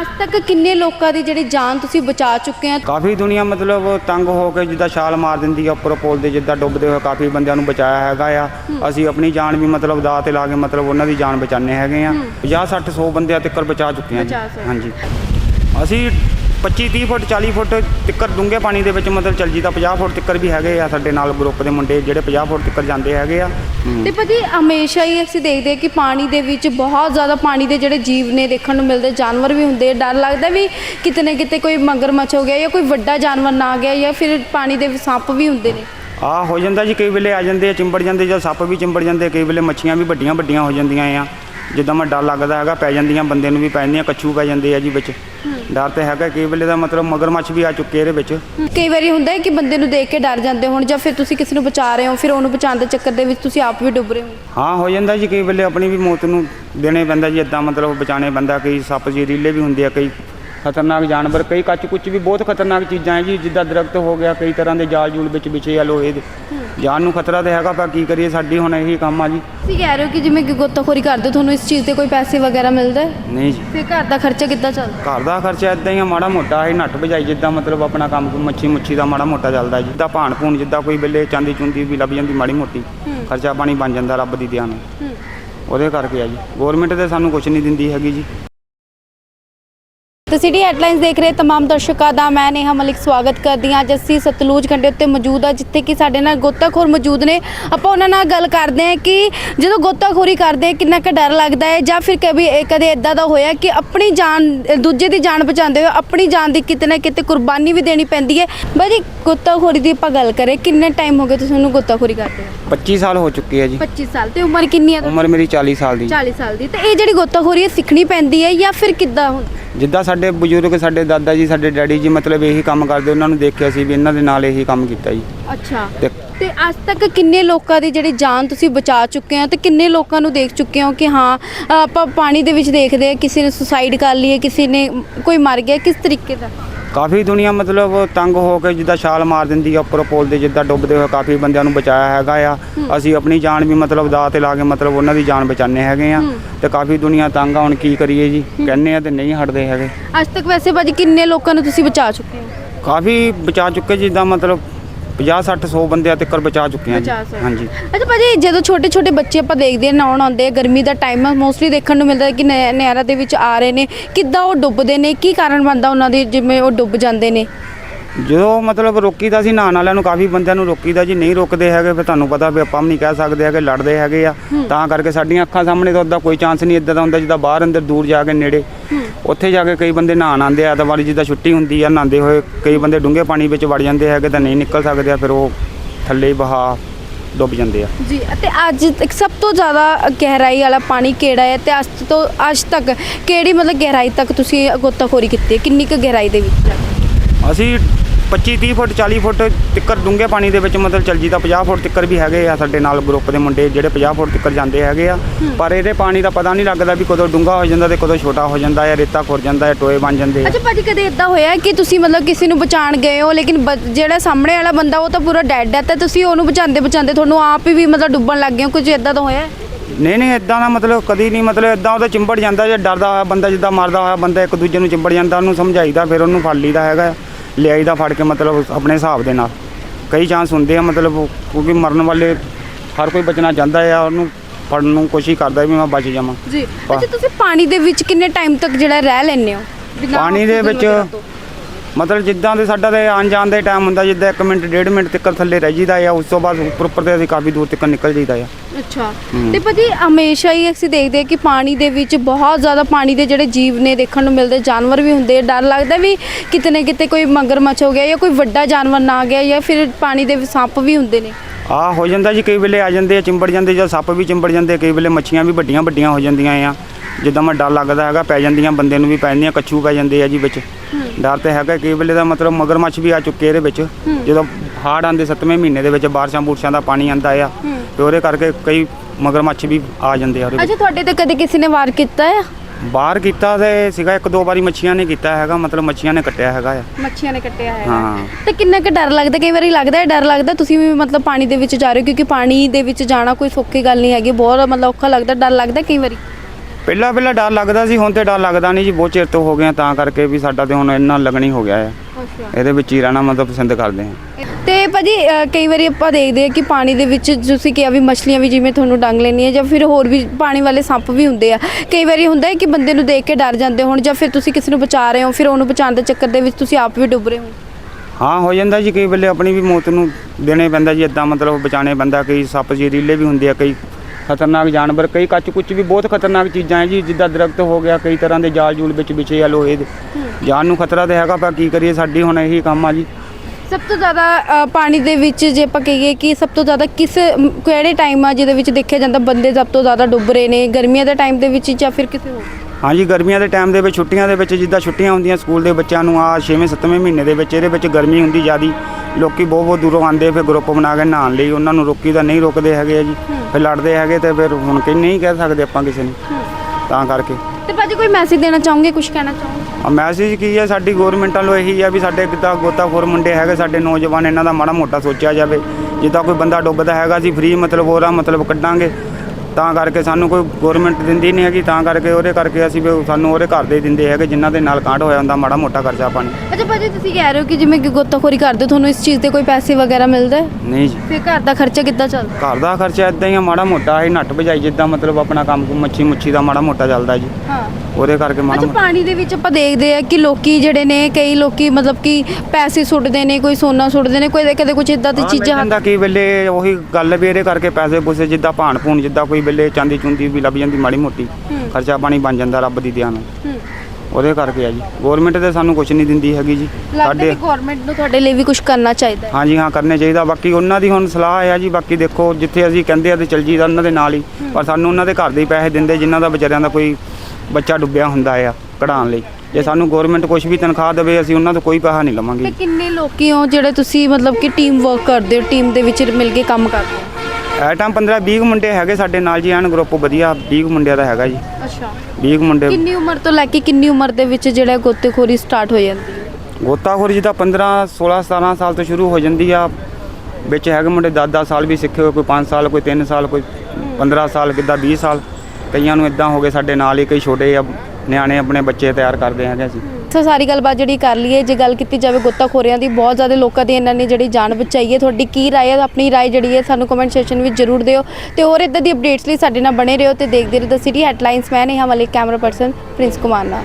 ਅੱਜ ਤੱਕ ਕਿੰਨੇ ਲੋਕਾਂ ਦੀ ਜਿਹੜੀ ਜਾਨ ਤੁਸੀਂ ਬਚਾ ਚੁੱਕੇ ਆ? ਕਾਫੀ ਦੁਨੀਆ ਮਤਲਬ ਤੰਗ ਹੋ ਕੇ ਜਿੱਦਾਂ ਛਾਲ ਮਾਰ ਦਿੰਦੀ ਆ ਉੱਪਰ ਪੁਲ ਦੇ ਜਿੱਦਾਂ ਡੁੱਬਦੇ ਹੋਏ ਕਾਫੀ ਬੰਦਿਆਂ ਨੂੰ ਬਚਾਇਆ ਹੈਗਾ ਆ। ਅਸੀਂ ਆਪਣੀ ਜਾਨ ਵੀ ਮਤਲਬ ਦਾਅ ਤੇ ਲਾ ਕੇ ਮਤਲਬ ਉਹਨਾਂ ਦੀ ਜਾਨ ਬਚਾਉਂਦੇ ਹੈਗੇ ਆ। 50 60 100 ਬੰਦਿਆਂ ਤੱਕ ਬਚਾ ਚੁੱਕੇ ਆ ਜੀ। ਹਾਂਜੀ। ਅਸੀਂ 25 30 ਫੁੱਟ 40 ਫੁੱਟ ਤਿੱਕਰ ਡੂੰਘੇ ਪਾਣੀ ਦੇ ਵਿੱਚ ਮਤਲਬ ਚੱਲ ਜੀਦਾ 50 ਫੁੱਟ ਤਿੱਕਰ ਵੀ ਹੈਗੇ ਆ ਸਾਡੇ ਨਾਲ ਗਰੁੱਪ ਦੇ ਮੁੰਡੇ ਜਿਹੜੇ 50 ਫੁੱਟ ਤਿੱਕਰ ਜਾਂਦੇ ਹੈਗੇ ਆ। ਤੇ ਭਾਜੀ ਹਮੇਸ਼ਾ ਹੀ ਅਸੀਂ ਦੇਖਦੇ ਕਿ ਪਾਣੀ ਦੇ ਵਿੱਚ ਬਹੁਤ ਜ਼ਿਆਦਾ ਪਾਣੀ ਦੇ ਜਿਹੜੇ ਜੀਵ ਨੇ ਦੇਖਣ ਨੂੰ ਮਿਲਦੇ ਜਾਨਵਰ ਵੀ ਹੁੰਦੇ ਆ। ਡਰ ਲੱਗਦਾ ਵੀ ਕਿਤੇ ਨਾ ਕਿਤੇ ਕੋਈ ਮਗਰਮੱਛ ਹੋ ਗਿਆ ਜਾਂ ਕੋਈ ਵੱਡਾ ਜਾਨਵਰ ਨਾ ਆ ਗਿਆ ਜਾਂ ਫਿਰ ਪਾਣੀ ਦੇ ਵਿੱਚ ਸੱਪ ਵੀ ਹੁੰਦੇ ਨੇ ਆ ਹੋ ਜਾਂਦਾ ਜੀ ਕਈ ਵੇਲੇ ਆ ਜਾਂਦੇ ਆ ਚਿੰਬੜ ਜਾਂਦੇ ਜਾਂ ਸੱਪ ਵੀ ਚਿੰਬੜ ਜਾਂਦੇ ਕਈ ਵੇਲੇ ਮੱਛੀਆਂ ਵੀ ਵੱਡੀਆਂ ਵੱਡੀਆਂ ਹੋ ਜਾਂਦੀਆਂ ਆ ਜਿੱਦਾਂ ਮੈਂ ਡਰ ਲੱਗਦਾ ਹੈਗਾ ਪੈ ਜਾਂਦੀਆਂ ਬੰਦੇ ਨੂੰ ਵੀ ਪੈ ਜਾਂਦੀਆਂ ਕੱਛੂ ਪੈ ਜਾਂਦੇ ਆ ਜੀ ਵਿੱਚ। ਡਰ ਤੇ ਹੈਗਾ ਕਈ ਵੇਲੇ ਦਾ ਮਤਲਬ ਮਗਰਮੱਛ ਵੀ ਆ ਚੁੱਕੇ ਇਹਦੇ ਵਿੱਚ। ਕਈ ਵਾਰੀ ਹੁੰਦਾ ਹੈ ਕਿ ਬੰਦੇ ਨੂੰ ਦੇਖ ਕੇ ਡਰ ਜਾਂਦੇ ਹੋਣ ਜਾਂ ਫਿਰ ਤੁਸੀਂ ਕਿਸੇ ਨੂੰ ਬਚਾ ਰਹੇ ਹੋ ਫਿਰ ਉਹਨੂੰ ਬਚਾਉਣ ਦੇ ਚੱਕਰ ਦੇ ਵਿੱਚ ਤੁਸੀਂ ਆਪ ਵੀ ਡੁੱਬ ਰਹੇ ਹੋ। ਹਾਂ ਹੋ ਜਾਂਦਾ ਜੀ ਕਈ ਵੇਲੇ ਆਪਣੀ ਵੀ ਮੌਤ ਨੂੰ ਦੇਣੇ ਪੈਂਦਾ ਜੀ ਇਦਾਂ ਮਤਲਬ ਬਚਾਣੇ ਪੈਂਦਾ ਕਈ ਸੱਪ ਜ਼ਹਿਰੀਲੇ ਵੀ ਹੁੰਦੇ ਆ ਕਈ ਖਤਰਨਾਕ ਜਾਨਵਰ ਕਈ ਕੱਚ ਕੁੱਚ ਵੀ ਬਹੁਤ ਖਤਰਨਾਕ ਚੀਜ਼ਾਂ ਹੈ ਜੀ ਜਿੱਦਾਂ ਦਰਖਤ ਹੋ ਗਿਆ ਕਈ ਤਰ੍ਹਾਂ ਦੇ ਜਾਲ ਜੂਲ ਵਿੱਚ ਵਿਛੇ ਆ ਲੋਹੇ ਦੇ। ਜਾਨ ਨੂੰ ਖਤਰਾ ਤੇ ਹੈਗਾ ਪਰ ਕੀ ਕਰੀਏ ਸਾਡੀ ਹੁਣ ਇਹੀ ਕੰਮ ਆ ਜੀ। ਤੁਸੀਂ ਕਹਿ ਰਹੇ ਹੋ ਕਿ ਜਿਵੇਂ ਕਿ ਗੋਤਾਖੋਰੀ ਕਰਦੇ ਹੋ ਤੁਹਾਨੂੰ ਇਸ ਚੀਜ਼ ਦੇ ਕੋਈ ਪੈਸੇ ਵਗੈਰਾ ਮਿਲਦਾ ਹੈ? ਨਹੀਂ ਜੀ। ਫਿਰ ਘਰ ਦਾ ਖਰਚਾ ਕਿੱਦਾਂ ਚੱਲਦਾ? ਘਰ ਦਾ ਖਰਚਾ ਇਦਾਂ ਹੀ ਆ ਮਾੜਾ ਮੋਟਾ ਇਹ ਨੱਠ ਭਜਾਈ ਜਿੱਦਾਂ ਮਤਲਬ ਆਪਣਾ ਕੰਮ ਕੁਮ ਮੱਛੀ ਮੁੱਛੀ ਦਾ ਮਾੜਾ ਮੋਟਾ ਚੱਲਦਾ ਜੀ। ਜਿੱਦਾਂ ਭਾਣ ਭੂਣ ਜਿੱਦਾਂ ਕੋਈ ਵੇਲੇ ਚਾਂਦੀ ਚੁੰਦੀ ਵੀ ਲੱਭ ਜਾਂਦੀ ਮਾੜੀ ਮੋਟੀ ਖਰਚਾ ਪਾਣੀ ਬਣ ਜਾਂਦਾ ਰੱਬ ਦੀ ਦਿਆ ਨਾਲ। ਹੂੰ। ਉਹਦੇ ਕਰਕੇ ਆ ਜੀ। ਗਵਰਨਮੈਂਟ ਤੇ ਸਾਨੂੰ ਕੁਝ ਨਹੀਂ ਦਿੰਦੀ ਹੈਗੀ ਜੀ। ਤੇ ਸਿਟੀ ਹੈਡਲਾਈਨਸ ਦੇਖ ਰਹੇ तमाम ਦਰਸ਼ਕਾਂ ਦਾ ਮੈਂ ਨੇਹਾ ਮਲਿਕ ਸਵਾਗਤ ਕਰਦੀ ਹਾਂ ਅੱਜ ਅਸੀਂ ਸਤਲੁਜ ਕੰਢੇ ਉੱਤੇ ਮੌਜੂਦ ਆ ਜਿੱਥੇ ਕਿ ਸਾਡੇ ਨਾਲ ਗੋਤਾਖੋਰ ਮੌਜੂਦ ਨੇ ਆਪਾਂ ਉਹਨਾਂ ਨਾਲ ਗੱਲ ਕਰਦੇ ਹਾਂ ਕਿ ਜਦੋਂ ਗੋਤਾਖੋਰੀ ਕਰਦੇ ਕਿੰਨਾ ਕੁ ਡਰ ਲੱਗਦਾ ਹੈ ਜਾਂ ਫਿਰ ਕਦੇ ਕਦੇ ਇਦਾਂ ਦਾ ਹੋਇਆ ਕਿ ਆਪਣੀ ਜਾਨ ਦੂਜੇ ਦੀ ਜਾਨ ਬਚਾਉਂਦੇ ਹੋਏ ਆਪਣੀ ਜਾਨ ਦੀ ਕਿਤੇ ਨਾ ਕਿਤੇ ਕੁਰਬਾਨੀ ਵੀ ਦੇਣੀ ਪੈਂਦੀ ਹੈ ਬਾਜੀ ਗੋਤਾਖੋਰੀ ਦੀ ਆਪਾਂ ਗੱਲ ਕਰੇ ਕਿੰਨੇ ਟਾਈਮ ਹੋ ਗਏ ਤੁਸੀਂ ਉਹਨੂੰ ਗੋਤਾਖੋਰੀ ਕਰਦੇ ਹੋ 25 ਸਾਲ ਹੋ ਚੁੱਕੇ ਆ ਜੀ 25 ਸਾਲ ਤੇ ਉਮਰ ਕਿੰਨੀ ਹੈ ਉਮਰ ਮੇਰੀ 40 ਸਾਲ ਦੀ 40 ਸਾਲ ਦੀ ਤੇ ਇਹ ਜਿਹੜੀ ਗੋਤਾਖੋਰੀ ਹੈ ਸਿੱਖਣੀ ਪੈਂਦੀ ਹੈ ਜਾਂ ਫਿਰ ਕਿੱਦਾਂ ਹੁੰਦੀ ਜਿੱਦਾਂ ਸਾਡੇ ਬਜ਼ੁਰਗ ਸਾਡੇ ਦਾਦਾ ਜੀ ਸਾਡੇ ਡੈਡੀ ਜੀ ਮਤਲਬ ਇਹੀ ਕੰਮ ਕਰਦੇ ਉਹਨਾਂ ਨੂੰ ਦੇਖਿਆ ਸੀ ਵੀ ਇਹਨਾਂ ਦੇ ਨਾਲ ਇਹੀ ਕੰਮ ਕੀਤਾ ਜੀ। ਅੱਛਾ। ਤੇ ਤੇ ਅੱਜ ਤੱਕ ਕਿੰਨੇ ਲੋਕਾਂ ਦੀ ਜਿਹੜੀ ਜਾਨ ਤੁਸੀਂ ਬਚਾ ਚੁੱਕੇ ਹੋ ਤੇ ਕਿੰਨੇ ਲੋਕਾਂ ਨੂੰ ਦੇਖ ਚੁੱਕੇ ਹੋ ਕਿ ਹਾਂ ਆਪਾਂ ਪਾਣੀ ਦੇ ਵਿੱਚ ਦੇਖਦੇ ਆ ਕਿਸੇ ਨੇ ਸੁਸਾਈਡ ਕਰ ਲਈ ਹੈ ਕਿਸੇ ਨੇ ਕੋਈ ਮਰ ਗਿਆ ਕਿਸ ਤਰੀਕੇ ਦਾ? ਕਾਫੀ ਦੁਨੀਆ ਮਤਲਬ ਤੰਗ ਹੋ ਕੇ ਜਿੱਦਾਂ ਛਾਲ ਮਾਰ ਦਿੰਦੀ ਆ ਉੱਪਰ ਪੁਲ ਦੇ ਜਿੱਦਾਂ ਡੁੱਬਦੇ ਹੋਏ ਕਾਫੀ ਬੰਦਿਆਂ ਨੂੰ ਬਚਾਇਆ ਹੈਗਾ ਆ। ਅਸੀਂ ਆਪਣੀ ਜਾਨ ਵੀ ਮਤਲਬ ਦਾਅ ਤੇ ਲਾ ਕੇ ਮਤਲਬ ਉਹਨਾਂ ਦੀ ਜਾਨ ਬਚਾਉਂਦੇ ਹੈਗੇ ਆ। ਤੇ ਕਾਫੀ ਦੁਨੀਆ ਤੰਗ ਆ ਹੁਣ ਕੀ ਕਰੀਏ ਜੀ? ਕਹਿੰਨੇ ਆ ਤੇ ਨਹੀਂ ਹਟਦੇ ਹੈਗੇ। ਅੱਜ ਤੱਕ ਵੈਸੇ ਭਾਜੀ ਕਿੰਨੇ ਲੋਕਾਂ ਨੂੰ ਤੁਸੀਂ ਬਚਾ ਚੁੱਕੇ ਹੋ? ਕਾਫੀ ਬਚਾ ਚੁੱਕੇ ਜਿੱਦਾਂ ਮਤਲਬ 50 60 100 ਬੰਦਿਆਂ ਤੱਕ ਬਚਾ ਚੁੱਕੇ ਆ ਜੀ। ਬਚਾ ਸਕਦੇ। ਹਾਂਜੀ। ਅੱਛਾ ਭਾਜੀ ਜਦੋਂ ਛੋਟੇ ਛੋਟੇ ਬੱਚੇ ਆਪਾਂ ਦੇਖਦੇ ਆ ਨਹਾਉਣ ਆਉਂਦੇ ਆ ਗਰਮੀ ਦਾ ਟਾਈਮ ਆ ਮੋਸਟਲੀ ਦੇਖਣ ਨੂੰ ਮਿਲਦਾ ਹੈ ਕਿ ਨਹਿਰਾਂ ਦੇ ਵਿੱਚ ਆ ਰਹੇ ਨੇ। ਕਿੱਦਾਂ ਉਹ ਡੁੱਬਦੇ ਨੇ? ਕੀ ਕਾਰਨ ਬਣਦਾ ਉਹਨਾਂ ਦੇ ਜਿਵੇਂ ਉਹ ਡੁੱਬ ਜਾਂਦੇ ਨੇ? ਜਦੋਂ ਮਤਲਬ ਰੋਕੀਦਾ ਸੀ ਨਹਾਉਣ ਵਾਲਿਆਂ ਨੂੰ ਕਾਫੀ ਬੰਦਿਆਂ ਨੂੰ ਰੋਕੀਦਾ ਜੀ ਨਹੀਂ ਰੁਕਦੇ ਹੈਗੇ ਫਿਰ ਤੁਹਾਨੂੰ ਪਤਾ ਵੀ ਆਪਾਂ ਵੀ ਨਹੀਂ ਕਹਿ ਸਕਦੇ ਹੈਗੇ ਲੜਦੇ ਹੈਗੇ ਆ। ਤਾਂ ਕਰਕੇ ਸਾਡੀਆਂ ਅੱਖਾਂ ਸਾਹਮਣੇ ਤਾਂ ਉਹਦਾ ਕੋਈ ਚਾਂਸ ਨਹੀਂ ਇਦਾਂ ਦਾ ਹੁੰਦਾ ਜਿੱਦਾਂ ਬਾਹਰ ਅੰਦਰ ਦੂਰ ਜਾ ਕੇ ਨੇੜੇ। ਉੱਥੇ ਜਾ ਕੇ ਕਈ ਬੰਦੇ ਨਹਾਉਣ ਆਉਂਦੇ ਆ ਐਤਵਾਰ ਜਿੱਦਾਂ ਛੁੱਟੀ ਹੁੰਦੀ ਆ ਨਹਾਉਂਦੇ ਹੋਏ ਕਈ ਬੰਦੇ ਡੂੰਘੇ ਪਾਣੀ ਵਿੱਚ ਵੜ ਜਾਂਦੇ ਹੈਗੇ ਤਾਂ ਨਹੀਂ ਨਿਕਲ ਸਕਦੇ ਆ ਫਿਰ ਉਹ ਥੱਲੇ ਬਹਾ ਡੁੱਬ ਜਾਂਦੇ ਆ। ਜੀ ਅਤੇ ਅੱਜ ਤੱਕ ਸਭ ਤੋਂ ਜ਼ਿਆਦਾ ਗਹਿਰਾਈ ਵਾਲਾ ਪਾਣੀ ਕਿਹੜਾ ਹੈ? ਤੇ ਅੱਜ ਤੋਂ ਅੱਜ ਤੱਕ ਕਿਹੜੀ ਮਤਲਬ ਗਹਿਰਾਈ ਤੱਕ ਤੁਸੀਂ ਗੋਤਾਖੋਰੀ ਕੀਤੀ ਹੈ? ਕਿੰਨੀ ਕੁ ਗਹਿਰਾਈ ਦੇ ਵਿੱਚ? ਅਸੀਂ 25 30 ਫੁੱਟ 40 ਫੁੱਟ ਤਿੱਕਰ ਡੂੰਘੇ ਪਾਣੀ ਦੇ ਵਿੱਚ ਮਤਲਬ ਚੱਲ ਜੀਦਾ 50 ਫੁੱਟ ਤਿੱਕਰ ਵੀ ਹੈਗੇ ਆ ਸਾਡੇ ਨਾਲ ਗਰੁੱਪ ਦੇ ਮੁੰਡੇ ਜਿਹੜੇ 50 ਫੁੱਟ ਤਿੱਕਰ ਜਾਂਦੇ ਹੈਗੇ ਆ। ਪਰ ਇਹਦੇ ਪਾਣੀ ਦਾ ਪਤਾ ਨਹੀਂ ਲੱਗਦਾ ਵੀ ਕਦੋਂ ਡੂੰਘਾ ਹੋ ਜਾਂਦਾ ਤੇ ਕਦੋਂ ਛੋਟਾ ਹੋ ਜਾਂਦਾ ਹੈ ਰੇਤਾ ਖੁਰ ਜਾਂਦਾ ਹੈ ਟੋਏ ਬਣ ਜਾਂਦੇ ਆ। ਅੱਛਾ ਭਾਜੀ ਕਦੇ ਇਦਾਂ ਹੋਇਆ ਕਿ ਤੁਸੀਂ ਮਤਲਬ ਕਿਸੇ ਨੂੰ ਬਚਾਉਣ ਗਏ ਹੋ ਲੇਕਿਨ ਜਿਹੜਾ ਸਾਹਮਣੇ ਵਾਲਾ ਬੰਦਾ ਉਹ ਤਾਂ ਪੂਰਾ ਡੈਡ ਹੈ ਤੇ ਤੁਸੀਂ ਉਹਨੂੰ ਬਚਾਉਂਦੇ ਬਚਾਉਂਦੇ ਤੁਹਾਨੂੰ ਆਪ ਹੀ ਵੀ ਮਤਲਬ ਡੁੱਬਣ ਲੱਗ ਗਏ ਹੋ? ਕੁਝ ਇਦਾਂ ਦਾ ਹੋਇਆ? ਨਹੀਂ ਨਹੀਂ ਇਦਾਂ ਦਾ ਮਤਲਬ ਕਦੀ ਨਹੀਂ ਮਤਲਬ ਇਦਾਂ ਉਹਦਾ ਚਿੰਬੜ ਜਾਂਦਾ ਜੇ ਡਰਦਾ ਹੋਇਆ ਬੰਦਾ ਜਿੱਦਾਂ ਮਰਦਾ ਹੋਇਆ ਬੰਦਾ ਇੱਕ ਦੂਜੇ ਨੂੰ ਚਿੰਬੜ ਜਾਂਦਾ ਉਹਨੂੰ ਸਮਝਾਈਦਾ ਫਿਰ ਉਹਨੂੰ ਫੜ ਲਈਦਾ ਹੈਗਾ। ਲਿਆਈਦਾ ਫੜ ਕੇ ਮਤਲਬ ਆਪਣੇ ਹਿਸਾਬ ਦੇ ਨਾਲ ਕਈ ਚਾਂਸ ਹੁੰਦੇ ਆ ਮਤਲਬ ਕਿਉਂਕਿ ਮਰਨ ਵਾਲੇ ਹਰ ਕੋਈ ਬਚਣਾ ਚਾਹੁੰਦਾ ਆ ਉਹਨੂੰ ਫੜਨ ਨੂੰ ਕੋਸ਼ਿਸ਼ ਕਰਦਾ ਵੀ ਮੈਂ ਬਚ ਜਾਵਾਂ ਜੀ। ਅੱਛਾ ਤੁਸੀਂ ਪਾਣੀ ਦੇ ਵਿੱਚ ਕਿੰਨੇ ਟਾਈਮ ਤੱਕ ਜਿਹੜਾ ਰਹਿ ਲੈਂਦੇ ਹੋ ਬਿਨਾਂ ਪਾਣੀ ਦੇ ਆਕਸੀਜਨ ਵਿੱਚ ਵਗੈਰਾ ਤੋਂ? ਮਤਲਬ ਜਿੱਦਾਂ ਦੇ ਸਾਡਾ ਤੇ ਆਉਣ ਜਾਣ ਦੇ ਟਾਈਮ ਹੁੰਦਾ ਜਿੱਦਾਂ 1 ਮਿੰਟ ਡੇਢ ਮਿੰਟ ਤੱਕ ਥੱਲੇ ਰਹਿ ਜੀਦਾ ਆ ਉਸ ਤੋਂ ਬਾਅਦ ਉੱਪਰ ਉੱਪਰ ਤੇ ਅਸੀਂ ਕਾਫੀ ਦੂਰ ਤੱਕ ਨਿਕਲ ਜੀਦਾ ਆ। ਅੱਛਾ। ਤੇ ਭਾਜੀ ਹਮੇਸ਼ਾ ਹੀ ਅਸੀਂ ਦੇਖਦੇ ਕਿ ਪਾਣੀ ਦੇ ਵਿੱਚ ਬਹੁਤ ਜ਼ਿਆਦਾ ਪਾਣੀ ਦੇ ਜਿਹੜੇ ਜੀਵ ਨੇ ਦੇਖਣ ਨੂੰ ਮਿਲਦੇ ਜਾਨਵਰ ਵੀ ਹੁੰਦੇ ਡਰ ਲੱਗਦਾ ਵੀ ਕਿਤੇ ਨਾ ਕਿਤੇ ਕੋਈ ਮਗਰਮੱਛ ਹੋ ਗਿਆ ਜਾਂ ਕੋਈ ਵੱਡਾ ਜਾਨਵਰ ਨਾ ਆ ਗਿਆ ਜਾਂ ਫਿਰ ਪਾਣੀ ਦੇ ਸੱਪ ਵੀ ਹੁੰਦੇ ਨੇ। ਆ ਹੋ ਜਾਂਦਾ ਜੀ ਕਈ ਵੇਲੇ ਆ ਜਾਂਦੇ ਆ ਚਿੰਬੜ ਜਾਂਦੇ ਜਾਂ ਸੱਪ ਵੀ ਚਿੰਬੜ ਜਾਂਦੇ ਕਈ ਵੇਲੇ ਮੱਛੀਆਂ ਵੀ ਵੱਡੀਆਂ ਵੱਡੀਆਂ ਹੋ ਜਾਂਦੀਆਂ ਆ। ਜਿੱਦਾਂ ਮੈਂ ਡਰ ਲੱਗਦਾ ਹੈਗਾ ਪੈ ਜਾਂਦੀਆਂ ਬੰਦੇ ਨੂੰ ਵੀ ਪੈ ਜਾਂਦੀਆਂ ਕੱਛੂ ਪੈ ਜਾਂਦੇ ਆ ਜੀ ਵਿੱਚ। ਡਰ ਤੇ ਹੈਗਾ ਕਈ ਵੇਲੇ ਦਾ ਮਤਲਬ ਮਗਰਮੱਛ ਵੀ ਆ ਚੁੱਕੇ ਇਹਦੇ ਵਿੱਚ। ਜਦੋਂ ਹਾੜ ਆਂਦੇ 7ਵੇਂ ਮਹੀਨੇ ਦੇ ਵਿੱਚ ਬਾਰਿਸ਼ਾਂ ਬੂਰਸ਼ਾਂ ਦਾ ਪਾਣੀ ਆਂਦਾ ਆ ਤੇ ਉਹਦੇ ਕਰਕੇ ਕਈ ਮਗਰਮੱਛ ਵੀ ਆ ਜਾਂਦੇ ਆ ਉਹਦੇ ਵਿੱਚ। ਅੱਛਾ ਤੁਹਾਡੇ ਤੇ ਕਦੇ ਕਿਸੇ ਨੇ ਵਾਰ ਕੀਤਾ ਹੈ ਬਾਹਰ ਕੀਤਾ ਤੇ ਸੀਗਾ ਇੱਕ ਦੋ ਵਾਰੀ ਮੱਛੀਆਂ ਨੇ ਕੀਤਾ ਹੈਗਾ ਮਤਲਬ ਮੱਛੀਆਂ ਨੇ ਕੱਟਿਆ ਹੈਗਾ ਆ। ਮੱਛੀਆਂ ਨੇ ਕੱਟਿਆ ਹੈ ਹਾਂ। ਤੇ ਕਿੰਨਾ ਕੁ ਡਰ ਲੱਗਦਾ? ਕਈ ਵਾਰੀ ਲੱਗਦਾ ਹੈ ਡਰ ਲੱਗਦਾ ਤੁਸੀਂ ਵੀ ਮਤਲਬ ਪਾਣੀ ਦੇ ਵਿੱਚ ਜਾ ਰਹੇ ਹੋ ਕਿਉਂਕਿ ਪਾਣੀ ਦੇ ਵਿੱਚ ਜਾਣਾ ਕੋਈ ਸੌਖੀ ਗੱਲ ਨਹੀਂ ਹੈਗੀ ਬਹੁਤ ਮਤਲਬ ਔਖਾ ਲੱਗਦਾ ਡਰ ਲੱਗਦਾ ਕਈ ਵਾਰੀ? ਪਹਿਲਾਂ ਪਹਿਲਾਂ ਡਰ ਲੱਗਦਾ ਸੀ ਹੁਣ ਤੇ ਡਰ ਲੱਗਦਾ ਨਹੀਂ ਜੀ ਬਹੁਤ ਚਿਰ ਤੋਂ ਹੋ ਗਿਆ ਤਾਂ ਕਰਕੇ ਵੀ ਸਾਡਾ ਤੇ ਹੁਣ ਇੰਨਾ ਲੱਗਣੀ ਹੋ ਗਿਆ ਹੈ। ਅੱਛਾ। ਇਹਦੇ ਵਿੱਚ ਹੀ ਰਹਿਣਾ ਮਤਲਬ ਪਸੰਦ ਕਰਦੇ ਹਾਂ। ਤੇ ਭਾਜੀ ਅ, ਕਈ ਵਾਰੀ ਆਪਾਂ ਦੇਖਦੇ ਆ ਕਿ ਪਾਣੀ ਦੇ ਵਿੱਚ ਤੁਸੀਂ ਕਿਹਾ ਵੀ ਮੱਛਲੀਆਂ ਵੀ ਜਿਵੇਂ ਤੁਹਾਨੂੰ ਡੰਗ ਲੈਣੀਆਂ ਜਾਂ ਫਿਰ ਹੋਰ ਵੀ ਪਾਣੀ ਵਾਲੇ ਸੱਪ ਵੀ ਹੁੰਦੇ ਆ। ਕਈ ਵਾਰੀ ਹੁੰਦਾ ਹੈ ਕਿ ਬੰਦੇ ਨੂੰ ਦੇਖ ਕੇ ਡਰ ਜਾਂਦੇ ਹੋਣ ਜਾਂ ਫਿਰ ਤੁਸੀਂ ਕਿਸੇ ਨੂੰ ਬਚਾ ਰਹੇ ਹੋ ਫਿਰ ਉਹਨੂੰ ਬਚਾਉਣ ਦੇ ਚੱਕਰ ਦੇ ਵਿੱਚ ਤੁਸੀਂ ਆਪ ਵੀ ਡੁੱਬ ਰਹੇ ਹੋ। ਹਾਂ ਹੋ ਜਾਂਦਾ ਜੀ ਕਈ ਵੇਲੇ ਆਪਣੀ ਵੀ ਮੌਤ ਨੂੰ ਦੇਣੇ ਪੈਂਦਾ ਜੀ ਇਦਾਂ ਮਤਲਬ ਬਚਾਣੇ ਪੈਂਦਾ ਕਈ ਸੱਪ ਜ਼ਹਿਰੀਲੇ ਵੀ ਹੁੰਦੇ ਆ ਕਈ ਖਤਰਨਾਕ ਜਾਨਵਰ ਕਈ ਕੱਚ ਕੁੱਚ ਵੀ ਬਹੁਤ ਖਤਰਨਾਕ ਚੀਜ਼ਾਂ ਹੈ ਜੀ ਜਿੱਦਾਂ ਦਰਖਤ ਹੋ ਗਿਆ ਕਈ ਤਰ੍ਹਾਂ ਦੇ ਜਾਲ ਜੂਲ ਵਿੱਚ ਵਿਛੇ ਆ ਲੋਹੇ ਦੇ। ਜਾਨ ਨੂੰ ਖਤਰਾ ਤੇ ਹੈਗਾ ਪਰ ਕੀ ਕਰੀਏ ਸਾਡੀ ਹੁਣ ਇਹੀ ਕੰਮ ਆ ਜੀ। ਸਭ ਤੋਂ ਜ਼ਿਆਦਾ ਅ, ਪਾਣੀ ਦੇ ਵਿੱਚ ਜੇ ਆਪਾਂ ਕਹੀਏ ਕਿ ਸਭ ਤੋਂ ਜ਼ਿਆਦਾ ਕਿਸ ਮ, ਕਿਹੜੇ ਟਾਈਮ ਆ ਜਿਹਦੇ ਵਿੱਚ ਦੇਖਿਆ ਜਾਂਦਾ ਬੰਦੇ ਸਭ ਤੋਂ ਜ਼ਿਆਦਾ ਡੁੱਬ ਰਹੇ ਨੇ? ਗਰਮੀਆਂ ਦੇ ਟਾਈਮ ਦੇ ਵਿੱਚ ਜਾਂ ਫਿਰ ਕਿਸੇ ਹੋਰ? ਹਾਂਜੀ ਗਰਮੀਆਂ ਦੇ ਟਾਈਮ ਦੇ ਵਿੱਚ ਛੁੱਟੀਆਂ ਦੇ ਵਿੱਚ ਜਿੱਦਾਂ ਛੁੱਟੀਆਂ ਹੁੰਦੀਆਂ ਸਕੂਲ ਦੇ ਬੱਚਿਆਂ ਨੂੰ ਆ 6ਵੇਂ 7ਵੇਂ ਮਹੀਨੇ ਦੇ ਵਿੱਚ ਇਹਦੇ ਵਿੱਚ ਗਰਮੀ ਹੁੰਦੀ ਜ਼ਿਆਦੀ। ਲੋਕੀ ਬਹੁਤ ਬਹੁਤ ਦੂਰੋਂ ਆਉਂਦੇ ਫਿਰ ਗਰੁੱਪ ਬਣਾ ਕੇ ਨਹਾਉਣ ਲਈ ਉਹਨਾਂ ਨੂੰ ਰੋਕੀ ਦਾ ਨਹੀਂ ਰੁਕਦੇ ਹੈਗੇ ਆ ਜੀ। ਫਿਰ ਲੜਦੇ ਹੈਗੇ ਤੇ ਫਿਰ ਹੁਣ ਕਿ ਨਹੀਂ ਕਹਿ ਸਕਦੇ ਆਪਾਂ ਕਿਸੇ ਨੂੰ। ਤਾਂ ਕਰਕੇ। ਤੇ ਭਾਜੀ ਕੋਈ ਮੈਸੇਜ ਦੇਣਾ ਚਾਹੋਗੇ ਕੁਝ ਕਹਿਣਾ ਚਾਹੋਗੇ? ਆ ਮੈਸੇਜ ਕੀ ਹੈ ਸਾਡੀ ਗਵਰਨਮੈਂਟ ਵੱਲੋਂ ਇਹੀ ਹੈ ਵੀ ਸਾਡੇ ਕਿਤਾ ਗੋਤਾਖੋਰ ਮੁੰਡੇ ਹੈਗੇ ਸਾਡੇ ਨੌਜਵਾਨ ਇਹਨਾਂ ਦਾ ਮਾੜਾ ਮੋਟਾ ਸੋਚਿਆ ਜਾਵੇ। ਜਿੱਦਾਂ ਕੋਈ ਬੰਦਾ ਡੁੱਬਦਾ ਹੈਗਾ ਅਸੀਂ ਫ੍ਰੀ ਮਤਲਬ ਉਹਦਾ ਮਤਲਬ ਕੱਢਾਂਗੇ। ਤਾਂ ਕਰਕੇ ਸਾਨੂੰ ਕੋਈ ਗਵਰਨਮੈਂਟ ਦਿੰਦੀ ਨਹੀਂ ਹੈਗੀ ਤਾਂ ਕਰਕੇ ਉਹਦੇ ਕਰਕੇ ਅਸੀਂ ਵੀ ਸਾਨੂੰ ਉਹਦੇ ਘਰ ਦੇ ਦਿੰਦੇ ਹੈਗੇ ਜਿਨ੍ਹਾਂ ਦੇ ਨਾਲ ਕਾਂਡ ਹੋਇਆ ਹੁੰਦਾ ਮਾੜਾ ਮੋਟਾ ਖਰਚਾ ਪਾਣੀ ਅੱਛਾ ਭਾਜੀ ਤੁਸੀਂ ਕਹਿ ਰਹੇ ਹੋ ਕਿ ਜਿਵੇਂ ਕਿ ਗੋਤਾਖੋਰੀ ਕਰਦੇ ਹੋ ਤੁਹਾਨੂੰ ਇਸ ਚੀਜ਼ ਦੇ ਕੋਈ ਪੈਸੇ ਵਗੈਰਾ ਮਿਲਦਾ? ਹੈ ਨਹੀਂ ਜੀ। ਫਿਰ ਘਰ ਦਾ ਖਰਚਾ ਕਿੱਦਾਂ ਚੱਲਦਾ? ਘਰ ਦਾ ਖਰਚਾ ਇਦਾਂ ਹੀ ਆ ਮਾੜਾ ਮੋਟਾ ਹੀ ਨੱਟ ਭਜਾਈ ਜਿੱਦਾਂ ਮਤਲਬ ਆਪਣਾ ਕੰਮ ਕੁਮ ਮੱਛੀ ਮੁੱਛੀ ਦਾ ਮਾੜਾ ਮੋਟਾ ਚੱਲਦਾ ਜੀ। ਹਾਂ। ਉਹਦੇ ਕਰਕੇ ਮਾੜਾ ਅੱਛਾ ਮੋਟਾ। ਪਾਣੀ ਦੇ ਵਿੱਚ ਆਪਾਂ ਦੇਖਦੇ ਆ ਕਿ ਲੋਕੀ ਜਿਹੜੇ ਨੇ ਕਈ ਲੋਕੀ ਮਤਲਬ ਕਿ ਪੈਸੇ ਸੁੱਟਦੇ ਨੇ ਕੋਈ ਸੋਨਾ ਸੁੱਟਦੇ ਨੇ ਕੋਈ ਕਦੇ ਕੁਝ ਇਦਾਂ ਦੀ ਹਾਂ, ਚੀਜ਼ਾਂ ਮਿਲ ਜਾਂਦਾ ਵੇਲੇ ਉਹੀ ਗੱਲ ਵੀ ਇਹਦੇ ਕਰਕੇ ਪੈਸੇ ਪੂਸੇ ਜਿੱਦਾਂ ਭਾਣ ਭੂਣ ਜਿੱਦਾਂ ਕੋਈ ਵੇਲੇ ਚਾਂਦੀ ਚੁੰਦੀ ਵੀ ਲੱਭ ਜਾਂਦੀ ਮਾੜੀ ਮੋਟੀ। ਹੂੰ। ਖਰਚਾ ਪਾਣੀ ਬਣ ਜਾਂਦਾ ਰੱਬ ਦੀ ਨਾਲ। ਹੂੰ। ਉਹਦੇ ਕਰਕੇ ਆ ਜੀ। ਗਵਰਨਮੈਂਟ ਤੇ ਸਾਨੂੰ ਕੁਝ ਨਹੀਂ ਦਿੰਦੀ ਹੈਗੀ ਜੀ। ਲੱਗਦਾ ਕਿ ਗਵਰਨਮੈਂਟ ਨੂੰ ਤੁਹਾਡੇ ਲਈ ਵੀ ਕੁਝ ਕਰਨਾ ਚਾਹੀਦਾ ਹੈ। ਹਾਂਜੀ ਹਾਂ ਕਰਨੇ ਚਾਹੀਦਾ। ਬਾਕੀ ਉਹਨਾਂ ਦੀ ਹੁਣ ਸਲਾਹ ਆ ਜੀ। ਬਾਕੀ ਦੇਖੋ ਜਿੱਥੇ ਅਸੀਂ ਕਹਿੰਦੇ ਆ ਤੇ ਚਲ ਜੀਦਾ ਉਹਨਾਂ ਦੇ ਨਾਲ ਹੀ। ਪਰ ਸਾਨੂੰ ਉਹਨਾਂ ਦੇ ਘਰ ਦੇ ਹੀ ਪੈਸੇ ਦਿੰਦੇ ਜਿਨ੍ਹਾਂ ਦਾ ਵਿਚਾਰਿਆਂ ਦਾ ਕੋਈ ਬੱਚਾ ਡੁੱਬਿਆ ਹੁੰਦਾ ਆ ਕਢਾਉਣ ਲਈ। ਜੇ ਸਾਨੂੰ ਗਵਰਨਮੈਂਟ ਕੁਝ ਵੀ ਤਨਖਾਹ ਦੇਵੇ ਅਸੀਂ ਉਹਨਾਂ ਤੋਂ ਕੋਈ ਪੈਸਾ ਨਹੀਂ ਤੇ ਲਵਾਂਗੇ ਕਿੰਨੇ ਲੋਕੀ ਹੋ ਜਿਹੜੇ ਤੁਸੀਂ ਮਤਲਬ ਕਿ ਟੀਮ ਵਰਕ ਕਰਦੇ ਹੋ ਟੀਮ ਦੇ ਵਿੱਚ ਮਿਲ ਕੇ ਕੰਮ ਕਰਦੇ ਹੋ? ਐ ਟਾਈਮ 15 20 ਮੁੰਡੇ ਹੈਗੇ ਸਾਡੇ ਨਾਲ ਜੀ ਐਨ ਗਰੁੱਪ ਵਧੀਆ 20 ਮੁੰਡਿਆਂ ਦਾ ਹੈਗਾ ਜੀ। ਅੱਛਾ। 20 ਮੁੰਡੇ ਕਿੰਨੀ ਉਮਰ ਤੋਂ ਲੈ ਕੇ ਕਿੰਨੀ ਉਮਰ ਦੇ ਵਿੱਚ ਜਿਹੜਾ ਗੋਤੇਖੋਰੀ ਸਟਾਰਟ ਹੋ ਜਾਂਦੀ ਹੈ? ਗੋਤਾਖੋਰੀ ਜਿੱਦਾਂ 15 16 17 ਸਾਲ ਤੋਂ ਸ਼ੁਰੂ ਹੋ ਜਾਂਦੀ ਆ। ਵਿੱਚ ਹੈਗੇ ਮੁੰਡੇ 10 10 ਸਾਲ ਵੀ ਸਿੱਖੇ ਹੋਏ ਕੋਈ 5 ਸਾਲ ਕੋਈ 3 ਸਾਲ ਕੋਈ 15 ਸਾਲ ਕਿੱਦਾਂ 20 ਸਾਲ। ਕਈਆਂ ਨੂੰ ਇਦਾਂ ਹੋ ਗਏ ਸਾਡੇ ਨਾਲ ਹੀ ਕਈ ਛੋਟੇ ਆ ਨਿਆਣੇ ਆਪਣੇ ਬੱਚੇ ਤਿਆਰ ਕਰਦੇ ਹੈਗੇ ਅਸੀਂ ਸੋ ਸਾਰੀ ਗੱਲਬਾਤ ਜਿਹੜੀ ਕਰ ਲਈਏ, ਜੇ ਗੱਲ ਕੀਤੀ ਜਾਵੇ ਗੋਤਾਖੋਰੀਆਂ ਦੀ, ਬਹੁਤ ਜ਼ਿਆਦਾ ਲੋਕਾਂ ਦੀ ਇਹਨਾਂ ਨੇ ਜਿਹੜੀ ਜਾਨ ਬਚਾਈ ਹੈ। ਤੁਹਾਡੀ ਕੀ ਰਾਏ ਹੈ? ਆਪਣੀ ਰਾਏ ਜਿਹੜੀ ਹੈ, ਸਾਨੂੰ ਕਮੈਂਟ ਸੈਕਸ਼ਨ ਵਿੱਚ ਜ਼ਰੂਰ ਦਿਓ। ਤੇ ਹੋਰ ਇਦਾਂ ਦੀ ਅਪਡੇਟਸ ਲਈ ਸਾਡੇ ਨਾਲ ਬਣੇ ਰਹੋ ਤੇ ਦੇਖਦੇ ਰਹੋ ਦ ਸਿਟੀ ਹੈਡਲਾਈਨਸ ਮੈਂ Neha Malik camera person Prince Kumar ਨਾਲ।